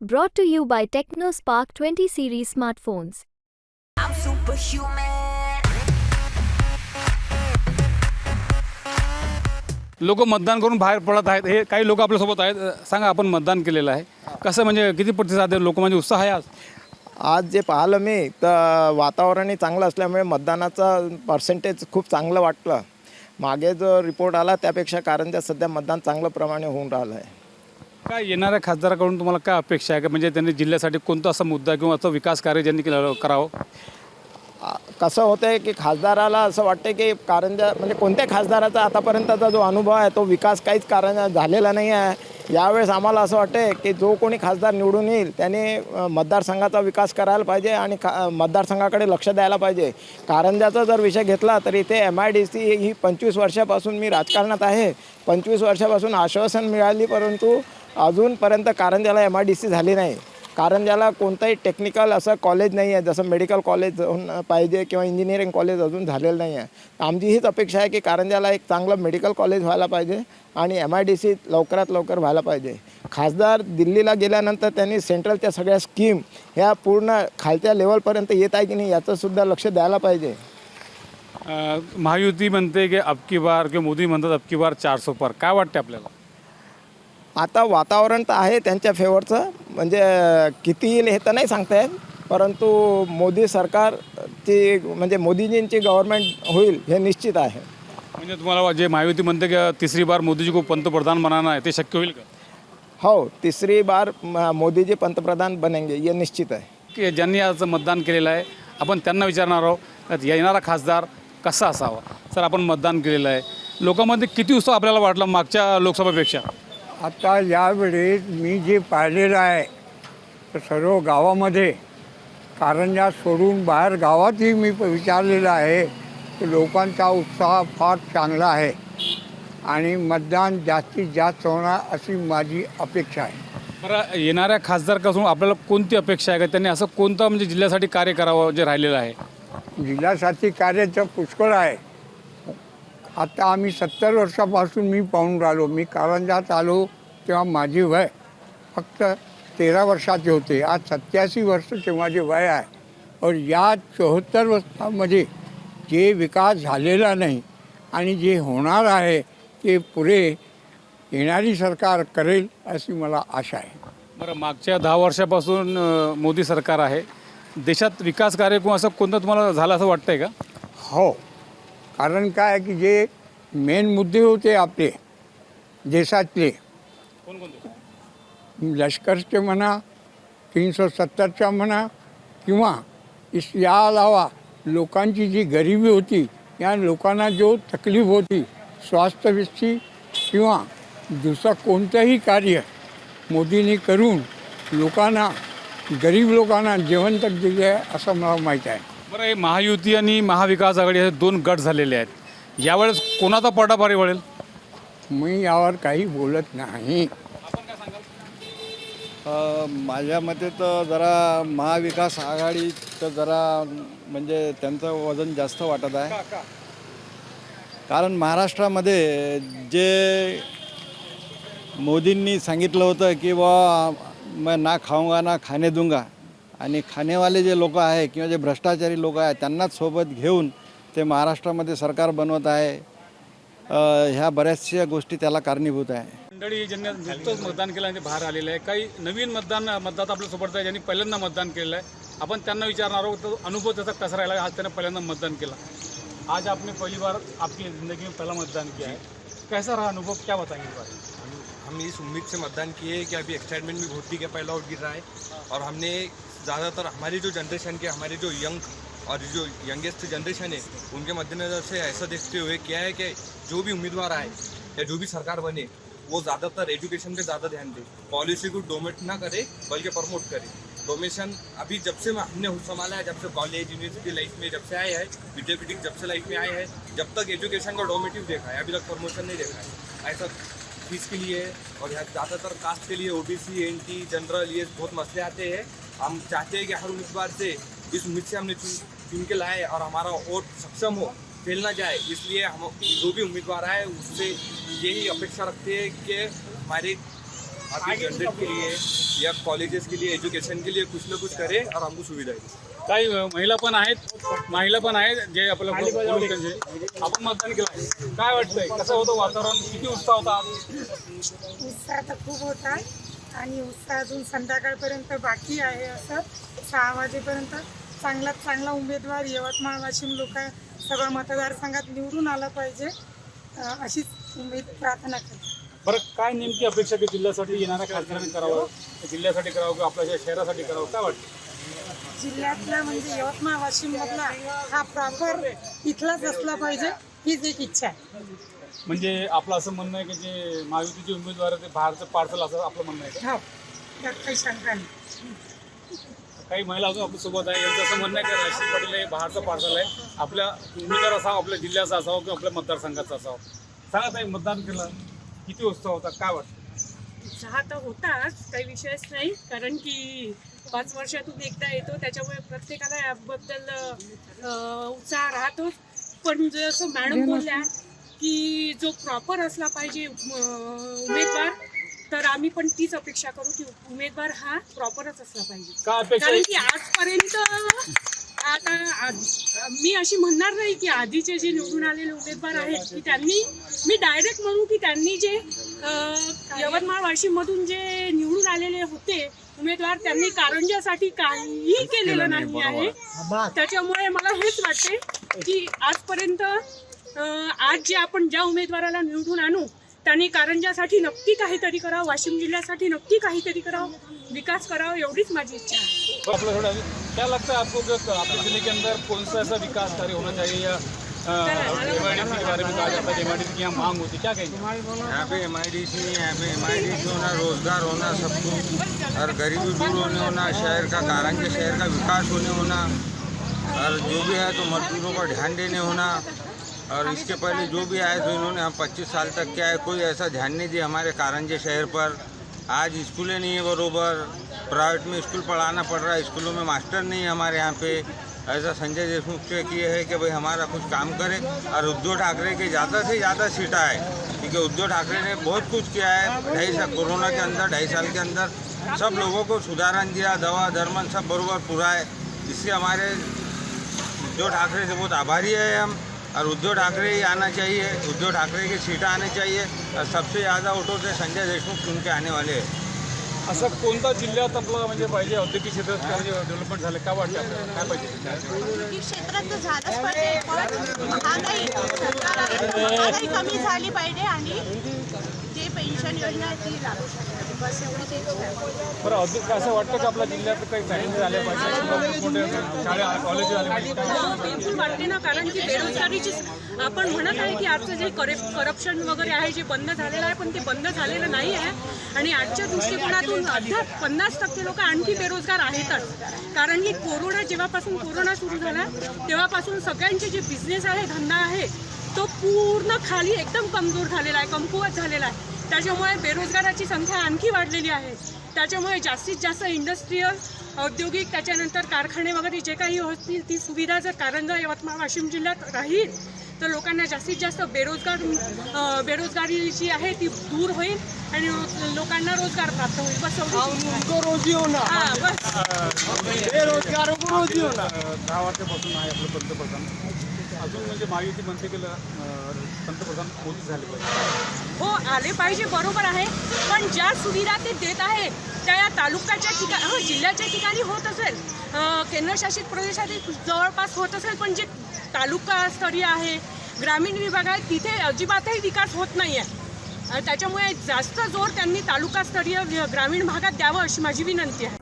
Brought to you by TechnoSpark 20 series smartphones. I'm superhuman. लोक मतदान करून बाहेर पडत आहेत. हे काही लोक आपल्यासोबत आहेत. सांगा आपण मतदान केलेलं आहे. कसं म्हणजे किती प्रतिसाद आहे? लोक म्हणजे उत्साह आहे आज? आज जे पाहिलं मी तर वातावरणही चांगलं असल्यामुळे मतदानाचा पर्सेंटेज खूप चांगलं वाटलं. मागे जो रिपोर्ट आला त्यापेक्षा कारंजा सध्या मतदान चांगलं प्रमाणे होऊन राहिलं आहे. काय येणाऱ्या खासदाराकडून तुम्हाला काय अपेक्षा आहे? का म्हणजे त्यांनी जिल्ह्यासाठी कोणता असा मुद्दा किंवा असं विकास कार्य ज्यांनी केलं करावं? कसं होतं आहे की खासदाराला असं वाटतं की कारंजा म्हणजे कोणत्या खासदाराचा आतापर्यंतचा जो अनुभव आहे तो विकास काहीच कारण झालेला नाही आहे. यावेळेस आम्हाला असं वाटतं की जो कोणी खासदार निवडून येईल त्याने मतदारसंघाचा विकास करायला पाहिजे आणि खा मतदारसंघाकडे लक्ष द्यायला पाहिजे. कारंजाचा जर विषय घेतला तर इथे एम आय डी सी ही पंचवीस वर्षापासून मी राजकारणात आहे. पंचवीस वर्षापासून आश्वासन मिळाली परंतु अजूनपर्यंत कारंजाला एम आय डी सी झाली नाही. कारंजाला कोणताही टेक्निकल असं कॉलेज नाही आहे जसं मेडिकल कॉलेज पाहिजे किंवा इंजिनिअरिंग कॉलेज अजून झालेलं नाही आहे. आमची हीच अपेक्षा आहे की कारंजाला एक चांगलं मेडिकल कॉलेज व्हायला पाहिजे आणि एम आय डी सी लवकरात लवकर व्हायला पाहिजे. खासदार दिल्लीला गेल्यानंतर त्यांनी सेंट्रलच्या सगळ्या स्कीम ह्या पूर्ण खालच्या लेवलपर्यंत येत आहे की नाही याचंसुद्धा लक्ष द्यायला पाहिजे. महायुती म्हणते की अबकी बार किंवा मोदी म्हणतात अबकी बार चारसो पार. काय वाटते आपल्याला? आता वातावरण तर आहे त्यांच्या फेवरचं म्हणजे किती येईल हे तर नाही सांगता येत. परंतु मोदी सरकारची म्हणजे मोदीजींची गव्हर्नमेंट होईल हे निश्चित आहे. म्हणजे तुम्हाला जे महायुती म्हणते की तिसरी बार मोदीजी को पंतप्रधान बनाना आहे ते शक्य होईल का? हो तिसरी बार मोदीजी पंतप्रधान बनेंगे ये निश्चित आहे. की ज्यांनी आज मतदान केलेलं आहे आपण त्यांना विचारणार आहोत येणारा खासदार कसा असावा? सर आपण मतदान केलेलं आहे. लोकांमध्ये किती उत्साह आपल्याला वाटला मागच्या लोकसभेपेक्षा? आता यावेळेस मी जे पाहिलेलं आहे तर सर्व गावामध्ये. कारंजा सोडून बाहेर गावातही मी प- विचारलेलं आहे की लोकांचा उत्साह फार चांगला आहे. आणि मतदान जास्तीत जास्त होणार अशी माझी अपेक्षा आहे. बरं येणाऱ्या खासदारपासून आपल्याला कोणती अपेक्षा आहे का? त्यांनी असं कोणतं म्हणजे जिल्ह्यासाठी कार्य करावं जे राहिलेलं आहे? जिल्ह्यासाठी कार्याचं पुष्कळ आहे. आता आम्ही सत्तर वर्षापासून मी पाहून राहिलो. मी कारंजात आलो तेव्हा माझी वय फक्त तेरा वर्षाचे होते. आज सत्याऐंशी वर्षाचे माझे वय आहे. और या चौहत्तर वर्षामध्ये जे विकास झालेला नाही आणि जे होणार आहे ते पुढे येणारी सरकार करेल अशी मला आशा आहे. बरं मागच्या दहा वर्षापासून मोदी सरकार आहे. देशात विकास कार्य किंवा असं कोणतं तुम्हाला झालं असं वाटतंय का? हो. कारण काय आहे की जे मेन मुद्दे होते आपले देशातले लष्करचे म्हणा तीनशे सत्तरच्या म्हणा किंवा इस या अलावा लोकांची जी गरिबी होती या लोकांना जो तकलीफ होती स्वास्थ्यविषयी किंवा दुसरं कोणतंही कार्य मोदींनी करून लोकांना गरीब लोकांना जेवण तक दिले असं मला माहीत आहे. बरं हे महायुती आणि महाविकास आघाडी हे दोन गट झालेले आहेत. यावेळेस कोणाचा पडा भारी वळेल? मी यावर काही बोलत नाही. अ, माझ्या मते तर जरा महाविकास आघाडी तर जरा म्हणजे त्यांचं वजन जास्त वाटत आहे. कारण महाराष्ट्रामध्ये जे मोदींनी सांगितलं होतं की बा मैं ना खाऊंगा ना खाणे दूंगा. आणि खाणेवाले जे लोक आहे किंवा जे भ्रष्टाचारी लोक आहे त्यांनाच सोबत घेऊन ते महाराष्ट्रामध्ये सरकार बनवत आहे. ह्या बऱ्याचशा गोष्टी त्याला कारणीभूत आहे. मंडळी ज्यांनी नुकतंच मतदान केलं आणि बाहेर आलेलं आहे काही नवीन मतदान मतदाता आपल्यासोबत आहे ज्यांनी पहिल्यांदा मतदान केलेलं आहे. आपण त्यांना विचारणार आहोत तो अनुभव त्याचा कसा राहिला? आज त्याने पहिल्यांदा मतदान केला. आज आपने पहली बार आपकी ज़िंदगी में पहला मतदान किया है. कैसा रहा अनुभव? क्या बताएंगे बारे? हम इस उम्मीद से मतदान किए कि अभी एक्साइटमेंट भी बहुत थी कि पहला वोट गिर रहा है। और हमने ज़्यादातर हमारी जो जनरेशन के हमारे जो यंग और जो यंगेस्ट जनरेशन है, उनके मद्देनज़र से ऐसा देखते हुए क्या है कि जो भी उम्मीदवार आए या जो भी सरकार बने, वो ज़्यादातर एजुकेशन पे ज़्यादा ध्यान दे। पॉलिसी को डोमेट ना करे, बल्कि प्रमोट करे। डोमेशन अभी जब से हमने संभाला है, जब से कॉलेज यूनिवर्सिटी लाइफ में जब से आए हैं विद्यापीठ जब से लाइफ में आए हैं, जब तक एजुकेशन का डोमेटिव देखा है, अभी तक प्रमोशन नहीं देखा है। ऐसा फ़ीस के लिए और यहाँ ज़्यादातर कास्ट के लिए ओबीसी एनटी जनरल ये बहुत मसले आते हैं। हम चाहते हैं कि हर उम्मीदवार से इस उम्मीद से हमने चुन चुन के लाए और हमारा वोट सक्षम हो फैल ना जाए। इसलिए हम जो भी उम्मीदवार आए, उससे यही अपेक्षा रखते हैं कि हमारे आपकी जनरेट के लिए या कॉलेजेस के लिए एजुकेशन के लिए कुछ ना कुछ करे और हमको सुविधा है काही महिला पण आहेत महिला पण आहेत जे आपलं आपण मतदान केलं काय वाटतंय? कसं होतं वातावरण? किती उत्साह होता उत्साह तर खूप होता आणि उत्साह अजून संध्याकाळपर्यंत बाकी आहे असं. सहा वाजेपर्यंत चांगल्यात चांगला उमेदवार यवतमाळ वाशिम लोक सगळं मतदारसंघात निवडून आलं पाहिजे अशीच उमेद प्रार्थना करते. बरं काय नेमकी अपेक्षा की जिल्ह्यासाठी येणाऱ्या खासदारांनी करावं? जिल्ह्यासाठी करावं किंवा आपल्या शहरासाठी करावं? काय वाटतं जिल्ह्यातला म्हणजे यवतमाळ वाशिम मधला हा प्रॉपर इथलाच असला पाहिजे हीच एक इच्छा आहे. म्हणजे आपलं असं म्हणणं आहे की जे महायुतीचे उमेदवार आहे ते बाहेरचं पार्सल असं आपलं म्हणणं आहे का? हो त्यात काही शंका नाही. काही महिला अजून आपल्यासोबत आहे यांचं असं म्हणणं आहे की राजश्री पाटील हे बाहेरचं पार्सल आहे. आपल्या उमेदवार असावं आपल्या जिल्ह्याचा असावं किंवा आपल्या मतदारसंघाचा असावं. सांगा ताई मतदान केलं किती उत्साह होता काय वाटतं? उत्साह तर होताच काही विषयच नाही कारण की पाच वर्षातून एकदा येतो त्याच्यामुळे प्रत्येकाला याबद्दल उत्साह राहतोच. पण जसं मॅडम बोलल्या की जो प्रॉपर असला पाहिजे उमेदवार तर आम्ही पण तीच अपेक्षा करू की उमेदवार हा प्रॉपरच असला पाहिजे. काय अपेक्षा कारण आहे? की आजपर्यंत आता आज- मी अशी म्हणणार नाही की आधीचे जे निवडून आलेले उमेदवार आहेत की त्यांनी मी डायरेक्ट म्हणू की त्यांनी जे यवतमाळ वाशिम मधून जे निवडून आलेले होते उमेदवार त्यांनी कारंजासाठी काहीही केलेलं नाही आहे. त्याच्यामुळे मला हेच वाटते की आजपर्यंत आज जे आपण ज्या उमेदवाराला निवडून आणू त्यांनी कारंजासाठी नक्की काहीतरी करावं वाशिम जिल्ह्यासाठी नक्की काहीतरी करावं विकास करावा एवढीच माझी इच्छा आहे. क्या लगता है आपको आपके जिले के अंदर कौन सा ऐसा विकास कार्य होना चाहिए या एमआईडीसी के बारे में कहा जाता है की यहाँ मांग होती क्या कहेंगे यहाँ पे एम आई डी सी यहाँ पे एम आई डी सी होना रोजगार होना सब कुछ और गरीबी दूर होने होना शहर का कारांगे शहर का विकास होने होना और जो भी है तो मजदूरों पर ध्यान देने होना और इसके पहले जो भी आए तो इन्होंने हम पच्चीस साल तक क्या है कोई ऐसा ध्यान नहीं दिया हमारे कारंजे शहर पर आज स्कूलें नहीं है बरोबर प्राइवेट में स्कूल पढ़ाना पड़ रहा है स्कूलों में मास्टर नहीं है हमारे यहाँ पे ऐसा संजय देशमुख से किए है कि भाई हमारा कुछ काम करे और उद्धव ठाकरे के ज़्यादा से ज़्यादा सीटा आए। क्योंकि उद्धव ठाकरे ने बहुत कुछ किया है, ढाई साल कोरोना के अंदर, ढाई साल के अंदर सब लोगों को सुधारण दिया, दवा धर्मन सब बरोबर पूरा है इससे हमारे उद्धव ठाकरे से बहुत आभारी है हम और उद्धव ठाकरे ही आना चाहिए, उद्धव ठाकरे की सीटें आनी चाहिए और सबसे ज़्यादा वोटों से संजय देशमुख चुन के आने वाले हैं। असं कोणता जिल्ह्यात आपलं म्हणजे पाहिजे औद्योगिक क्षेत्रात काय डेव्हलपमेंट झालं? काय वाटतं आपल्याला? काय पाहिजे? क्षेत्रात तर झालंच पाहिजे पण महागाई सरकार महागाई कमी झाली पाहिजे आणि जे पेन्शन योजना आहे ती लागू शकते बस एवढीच बरं औद्योगिक असं वाटतं की आपल्या जिल्ह्यात काही झाल्या पाहिजे? शाळा कॉलेज झाले पाहिजे. वाटते ना कारण की बेरोजगारीची आपण म्हणत आहे की आजचं जे करे करप्शन वगैरे आहे जे बंद झालेलं आहे पण ते बंद झालेलं नाही आहे. आणि आजच्या दृष्टिकोनातून अद्याप पन्नास टक्के लोक आणखी बेरोजगार आहेतच. कारण की कोरोना जेव्हापासून कोरोना सुरू झाला तेव्हापासून सगळ्यांचे जे बिझनेस आहे धंदा आहे तो पूर्ण खाली एकदम कमजोर झालेला आहे कमकुवत झालेला आहे. त्याच्यामुळे बेरोजगाराची संख्या आणखी वाढलेली आहे. त्याच्यामुळे जास्तीत जास्त इंडस्ट्रीयल औद्योगिक त्याच्यानंतर कारखाने वगैरे जे काही होतील ती सुविधा जर कारंजा यवतमाळ वाशिम जिल्ह्यात राहील तर लोकांना जास्तीत जास्त बेरोजगार बेरोजगारी जी आहे ती दूर होईल आणि लोकांना रोजगार प्राप्त होईल. बस एवढीच. हां बस. दहा वर्षापासून आहे आपलं पंतप्रधान. अजून म्हणजे महायुती म्हणते की पंतप्रधान मोदी झाले पाहिजे? हो आले पाहिजे बरोबर आहे. पण ज्या सुविधा ते देत आहेत त्या या तालुक्याच्या ठिकाणी हो जिल्ह्याच्या ठिकाणी होत असेल. केंद्रशासित प्रदेशातील जवळपास होत असेल पण जे तालुका स्तरीय आहे ग्रामीण विभाग आहे तिथे अजिबातही विकास होत नाही आहे त्याच्यामुळे जास्त जोर त्यांनी तालुकास्तरीय ग्रामीण भागात द्यावं अशी माझी विनंती आहे.